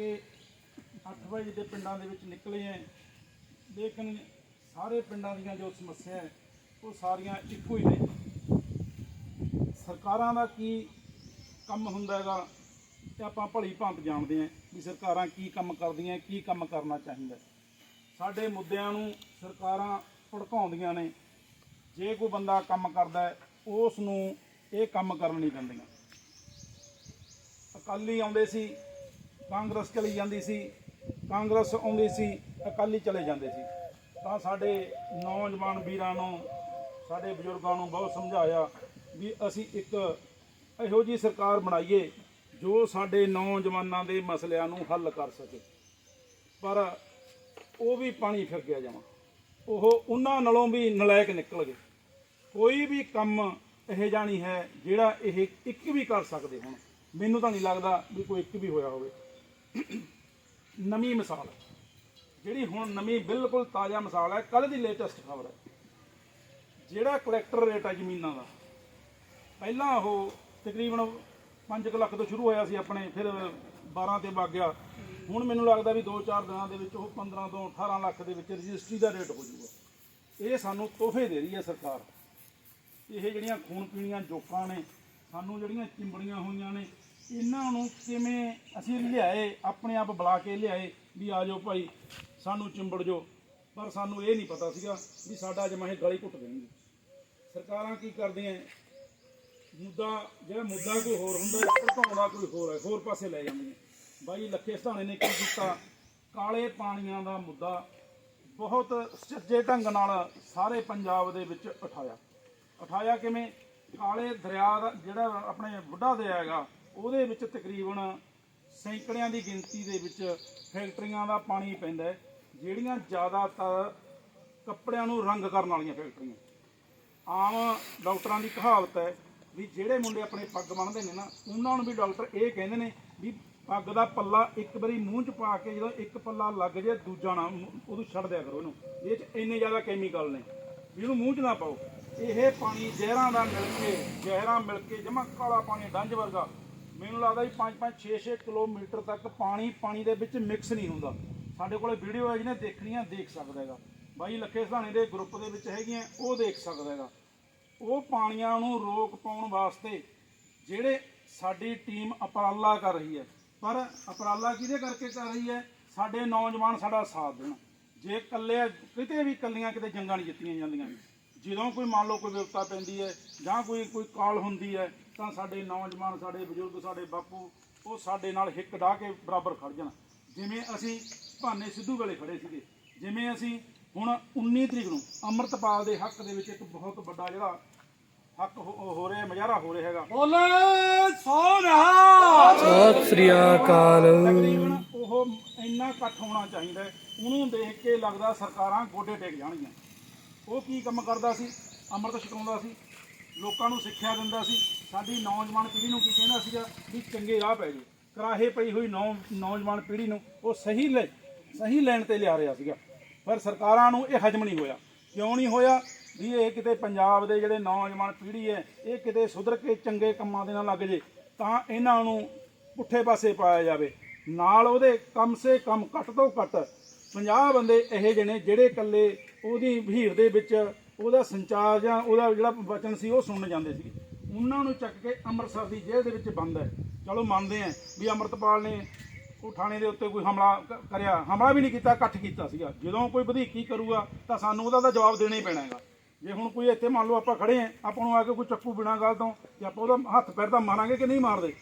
ਤੜਕੇ 8 ਵਜੇ ਦੇ ਪਿੰਡਾਂ ਦੇ ਵਿੱਚ ਨਿਕਲੇ ਐ। ਲੇਕਿਨ ਸਾਰੇ ਪਿੰਡਾਂ ਦੀਆਂ ਜੋ ਸਮੱਸਿਆ ਹੈ ਉਹ ਸਾਰੀਆਂ ਇੱਕੋ ਹੀ ਨੇ। ਸਰਕਾਰਾਂ ਦਾ ਕੀ ਕੰਮ ਹੁੰਦਾ ਹੈਗਾ, ਤੇ ਆਪਾਂ ਭਲੀ ਭਾਂਤ ਜਾਣਦੇ ਆਂ ਵੀ ਸਰਕਾਰਾਂ ਕੀ ਕੰਮ ਕਰਦੀਆਂ, ਕੀ ਕੰਮ ਕਰਨਾ ਚਾਹੀਦਾ। ਸਾਡੇ ਮੁੱਦਿਆਂ ਨੂੰ ਸਰਕਾਰਾਂ ਭੜਕਾਉਂਦੀਆਂ ਨੇ। ਜੇ ਕੋਈ ਬੰਦਾ ਕੰਮ ਕਰਦਾ ਹੈ ਉਸ ਨੂੰ ਇਹ ਕੰਮ ਕਰਨ ਨਹੀਂ ਦਿੰਦੀਆਂ। ਅਕਾਲੀ ਆਉਂਦੇ ਸੀ ਕਾਂਗਰਸ ਚਲੀ ਜਾਂਦੀ ਸੀ, ਕਾਂਗਰਸ ਆਉਂਦੀ ਸੀ, ਅਕਾਲੀ ਚਲੇ ਜਾਂਦੇ ਸੀ। ਤਾਂ ਸਾਡੇ ਨੌਜਵਾਨ ਵੀਰਾਂ ਨੂੰ, ਸਾਡੇ ਬਜ਼ੁਰਗਾਂ ਨੂੰ ਬਹੁਤ ਸਮਝਾਇਆ ਵੀ ਅਸੀਂ ਇੱਕ ਇਹੋ ਜੀ ਸਰਕਾਰ ਬਣਾਈਏ ਜੋ ਸਾਡੇ ਨੌਜਵਾਨਾਂ ਦੇ ਮਸਲਿਆਂ ਨੂੰ ਹੱਲ ਕਰ ਸਕੇ। ਪਰ ਉਹ ਵੀ ਪਾਣੀ ਫਿਰ ਗਿਆ ਜਮਾ। ਉਹ ਉਹਨਾਂ ਨਾਲੋਂ ਵੀ ਨਲਾਇਕ ਨਿਕਲ ਗਏ। ਕੋਈ ਵੀ ਕੰਮ ਇਹ ਜਾਣੀ ਹੈ ਜਿਹੜਾ ਇਹ ਇੱਕ ਵੀ ਕਰ ਸਕਦੇ ਹੁਣ। ਮੈਨੂੰ ਤਾਂ ਨਹੀਂ ਲੱਗਦਾ ਵੀ ਕੋਈ ਇੱਕ ਵੀ ਹੋਇਆ ਹੋਵੇ। ਨਵੀਂ ਮਿਸਾਲ। ਜਿਹੜੀ ਹੁਣ ਨਵੀਂ ਬਿਲਕੁਲ ਤਾਜ਼ਾ ਮਿਸਾਲ ਹੈ ਕੱਲ ਦੀ ਲੇਟੈਸਟ ਖਬਰ ਹੈ। ਜਿਹੜਾ ਕਲੈਕਟਰ ਰੇਟ ਹੈ ਜ਼ਮੀਨਾਂ ਦਾ, ਪਹਿਲਾਂ ਉਹ ਤਕਰੀਬਨ 5 ਲੱਖ ਤੋਂ ਸ਼ੁਰੂ ਹੋਇਆ ਸੀ ਆਪਣੇ, ਫਿਰ 12 ਤੇ ਵਗ ਗਿਆ। ਹੁਣ ਮੈਨੂੰ ਲੱਗਦਾ ਵੀ 2-4 ਦਿਨਾਂ ਦੇ ਵਿੱਚ ਉਹ 15 ਤੋਂ 18 ਲੱਖ ਦੇ ਵਿੱਚ ਰਜਿਸਟਰੀ ਦਾ ਰੇਟ ਹੋ ਜਾਊਗਾ। ਇਹ ਸਾਨੂੰ ਤੋਹਫੇ ਦੇ ਰਹੀ ਹੈ ਸਰਕਾਰ। ਇਹ ਜਿਹੜੀਆਂ ਖੂਨ ਪੀਣੀਆਂ ਜੋਕਾਂ ਨੇ, ਸਾਨੂੰ ਜਿਹੜੀਆਂ ਚਿੰਬੜੀਆਂ ਹੋਈਆਂ ਨੇ ਇਹਨਾਂ ਨੂੰ ਕਿਵੇਂ ਅਸੀਂ ਲਿਆਏ, ਆਪਣੇ ਆਪ ਬੁਲਾ ਕੇ ਲਿਆਏ ਵੀ ਆ ਜਾਓ ਭਾਈ, ਸਾਨੂੰ ਚਿੰਬੜ ਜੋ ਪਰ ਸਾਨੂੰ ਇਹ ਨਹੀਂ ਪਤਾ ਸੀਗਾ ਵੀ ਸਾਡਾ ਜਮਾ ਇਹ ਗਲੀ ਘੁੱਟ ਦੇਣਗੇ। ਸਰਕਾਰਾਂ ਕੀ ਕਰਦੀਆਂ ਮੁੱਦਾ, ਜਿਹੜਾ ਮੁੱਦਾ ਕੋਈ ਹੋਰ ਹੁੰਦਾ ਭਟਕਾਉਂਦਾ ਕੋਈ ਹੋਰ ਹੈ ਹੋਰ ਪਾਸੇ ਲੈ ਜਾਂਦੀਆਂ। ਬਾਈ, ਲੱਖੇ ਸਧਾਣੇ ਨੇ ਕੀ ਕੀਤਾ? ਕਾਲੇ ਪਾਣੀਆਂ ਦਾ ਮੁੱਦਾ ਬਹੁਤ ਸੱਜੇ ਢੰਗ ਨਾਲ ਸਾਰੇ ਪੰਜਾਬ ਦੇ ਵਿੱਚ ਉਠਾਇਆ। ਉਠਾਇਆ ਕਿਵੇਂ? ਕਾਲੇ ਦਰਿਆ ਦਾ, ਜਿਹੜਾ ਆਪਣੇ ਬੁੱਢਾ ਦਰਿਆ ਹੈਗਾ ਉਹਦੇ ਵਿੱਚ ਤਕਰੀਬਨ ਸੈਂਕੜਿਆਂ ਦੀ ਗਿਣਤੀ ਦੇ ਵਿੱਚ ਫੈਕਟਰੀਆਂ ਦਾ ਪਾਣੀ ਪੈਂਦਾ ਹੈ, ਜਿਹੜੀਆਂ ਜ਼ਿਆਦਾਤਰ ਕੱਪੜਿਆਂ ਨੂੰ ਰੰਗ ਕਰਨ ਵਾਲੀਆਂ ਫੈਕਟਰੀਆਂ। ਆਮ ਡਾਕਟਰਾਂ ਦੀ ਕਹਾਵਤ ਹੈ ਵੀ ਜਿਹੜੇ ਮੁੰਡੇ ਆਪਣੇ ਪੱਗ ਬੰਨ੍ਹਦੇ ਨੇ ਨਾ, ਉਹਨਾਂ ਨੂੰ ਵੀ ਡਾਕਟਰ ਇਹ ਕਹਿੰਦੇ ਨੇ ਵੀ ਪੱਗ ਦਾ ਪੱਲਾ ਇੱਕ ਵਾਰੀ ਮੂੰਹ 'ਚ ਪਾ ਕੇ ਜਦੋਂ ਇੱਕ ਪੱਲਾ ਲੱਗ ਜੇ ਦੂਜਾ ਨਾ ਮੂੰਹ- ਉਹਨੂੰ ਛੱਡ ਦਿਆ ਕਰੋ ਇਹਨੂੰ। ਇਹ 'ਚ ਇੰਨੇ ਜ਼ਿਆਦਾ ਕੈਮੀਕਲ ਨੇ ਵੀ ਇਹਨੂੰ ਮੂੰਹ 'ਚ ਨਾ ਪਾਓ। ਇਹ ਪਾਣੀ ਜ਼ਹਿਰਾਂ ਦਾ ਮਿਲ ਕੇ, ਜ਼ਹਿਰਾਂ ਮਿਲ ਕੇ ਜਮਾ ਕਾਲਾ ਪਾਣੀ, ਡੰਜ ਵਰਗਾ ਮੈਨੂੰ ਲੱਗਦਾ ਜੀ 5-5 6-6 ਕਿਲੋਮੀਟਰ ਤੱਕ ਪਾਣੀ ਪਾਣੀ ਦੇ ਵਿੱਚ ਮਿਕਸ ਨਹੀਂ ਹੁੰਦਾ। ਸਾਡੇ ਕੋਲੇ ਵੀਡੀਓ ਹੈ, ਜਿਹਨੇ ਦੇਖਣੀਆਂ ਦੇਖ ਸਕਦਾ ਹੈਗਾ। ਬਾਈ ਲੱਖੇ ਸਹਾਣੇ ਦੇ ਗਰੁੱਪ ਦੇ ਵਿੱਚ ਹੈਗੀਆਂ ਉਹ ਦੇਖ ਸਕਦਾ ਹੈਗਾ। ਉਹ ਪਾਣੀਆਂ ਨੂੰ ਰੋਕ ਪਾਉਣ ਵਾਸਤੇ ਜਿਹੜੇ ਸਾਡੀ ਟੀਮ ਅਪਰਾਲਾ ਕਰ ਰਹੀ ਹੈ। ਪਰ ਅਪਰਾਲਾ ਕਿਹਦੇ ਕਰਕੇ ਕਰ ਰਹੀ ਹੈ? ਸਾਡੇ ਨੌਜਵਾਨ ਸਾਡਾ ਸਾਥ ਦੇਣ। ਜੇ ਇਕੱਲੇ, ਕਿਤੇ ਵੀ ਇਕੱਲੀਆਂ ਕਿਤੇ ਜੰਗਾਂ ਨਹੀਂ ਜਿੱਤੀਆਂ ਜਾਂਦੀਆਂ। ਜਦੋਂ ਕੋਈ ਮੰਨ ਲਓ ਕੋਈ ਵਿਪਤਾ ਪੈਂਦੀ ਹੈ ਜਾਂ ਕੋਈ ਕੋਈ ਕਾਲ ਹੁੰਦੀ ਹੈ ਤਾਂ ਸਾਡੇ ਨੌਜਵਾਨ ਸਾਡੇ ਬਜ਼ੁਰਗ ਸਾਡੇ ਬਾਪੂ ਉਹ ਸਾਡੇ ਨਾਲ ਹਿੱਕ ਢਾ ਕੇ ਬਰਾਬਰ ਖੜ ਜਾਣ। ਜਿਵੇਂ ਅਸੀਂ ਭਾਨੇ ਸਿੱਧੂ ਵੇਲੇ ਖੜੇ ਸੀਗੇ ਜਿਵੇਂ ਅਸੀਂ ਹੁਣ 19 ਤਰੀਕ ਨੂੰ ਅੰਮ੍ਰਿਤਪਾਲ ਦੇ ਹੱਕ ਦੇ ਵਿੱਚ ਇੱਕ ਬਹੁਤ ਵੱਡਾ ਜਿਹੜਾ ਹੱਕ ਹੋ ਹੋ ਰਿਹਾ ਮਜ਼ਾਰਾ ਹੋ ਰਿਹਾ ਹੈਗਾ। ਬੋਲੇ ਸਤਿ ਸ੍ਰੀ ਅਕਾਲ। ਤਕਰੀਬਨ ਉਹ ਇੰਨਾ ਇਕੱਠ ਹੋਣਾ ਚਾਹੀਦਾ। ਉਹਨੂੰ ਦੇਖ ਕੇ ਲੱਗਦਾ ਸਰਕਾਰਾਂ ਗੋਡੇ ਟੇਕ ਜਾਣਗੀਆਂ। ਉਹ ਕੀ ਕੰਮ ਕਰਦਾ ਸੀ? ਅੰਮ੍ਰਿਤ ਛਕਾਉਂਦਾ ਸੀ। ਲੋਕਾਂ ਨੂੰ ਸਿੱਖਿਆ ਦਿੰਦਾ ਸੀ। ਸਾਡੀ ਨੌਜਵਾਨ ਪੀੜ੍ਹੀ ਨੂੰ ਕੀ ਕਹਿੰਦਾ ਸੀਗਾ? ਵੀ ਚੰਗੇ ਰਾਹ ਪੈ ਜਾਓ ਕਰਾਹੇ ਪਈ ਹੋਈ ਨੌ, ਨੌਜਵਾਨ ਪੀੜ੍ਹੀ ਨੂੰ ਉਹ ਸਹੀ ਲੈ, ਸਹੀ ਲੈਣ ਤੇ ਲਿਆ ਰਿਹਾ ਸੀਗਾ। ਪਰ ਸਰਕਾਰਾਂ ਨੂੰ ਇਹ ਹਜਮ ਨਹੀਂ ਹੋਇਆ। ਕਿਉਂ ਨਹੀਂ ਹੋਇਆ? ਵੀ ਇਹ ਕਿਤੇ ਪੰਜਾਬ ਦੇ ਜਿਹੜੇ ਨੌਜਵਾਨ ਪੀੜ੍ਹੀ ਹੈ, ਇਹ ਕਿਤੇ ਸੁਧਰ ਕੇ ਚੰਗੇ ਕੰਮਾਂ ਦੇ ਨਾਲ ਲੱਗ ਜੇ, ਤਾਂ ਇਹਨਾਂ ਨੂੰ ਪੁੱਠੇ ਪਾਸੇ ਪਾਇਆ ਜਾਵੇ। ਨਾਲ ਉਹਦੇ ਕਮ ਸੇ ਕਮ ਘੱਟ ਤੋਂ ਘੱਟ 50 ਬੰਦੇ ਇਹੋ ਜਿਹੇ ਨੇ ਜਿਹੜੇ ਇਕੱਲੇ ਉਹਦੀ ਭੀੜ ਦੇ ਵਿੱਚ ਉਹਦਾ ਸੰਚਾਰ ਜਾਂ ਉਹਦਾ ਜਿਹੜਾ ਵਚਨ ਸੀ ਉਹ ਸੁਣਨ ਜਾਂਦੇ ਸੀ ਉਹਨਾਂ ਨੂੰ ਚੱਕ ਕੇ ਅੰਮ੍ਰਿਤਸਰ ਦੀ ਜੇਲ੍ਹ ਦੇ ਵਿੱਚ ਬੰਦ ਹੈ। ਚਲੋ ਮੰਨਦੇ ਆਂ ਵੀ ਅੰਮ੍ਰਿਤਪਾਲ ਨੇ ਉਹ ਥਾਣੇ ਦੇ ਉੱਤੇ ਕੋਈ ਹਮਲਾ ਕਰਿਆ। ਹਮਲਾ ਵੀ ਨਹੀਂ ਕੀਤਾ, ਇਕੱਠ ਕੀਤਾ ਸੀਗਾ। ਜਦੋਂ ਕੋਈ ਵਧੀਕੀ ਕਰੂਗਾ ਤਾਂ ਸਾਨੂੰ ਉਹਦਾ ਤਾਂ ਜਵਾਬ ਦੇਣਾ ਹੀ ਪੈਣਾ ਹੈਗਾ। ਜੇ ਹੁਣ ਕੋਈ ਇੱਥੇ ਮੰਨ ਲਓ ਆਪਾਂ ਖੜੇ ਆਂ ਆਪਾਂ ਨੂੰ ਆ ਕੇ ਕੋਈ ਚੱਕੂ ਬਿਨਾਂ ਗੱਲ ਤੋਂ, ਤੇ ਆਪਾਂ ਉਹਦਾ ਹੱਥ ਪੈਰ ਤਾਂ ਮਾਰਾਂਗੇ ਕਿ ਨਹੀਂ ਮਾਰਦੇ?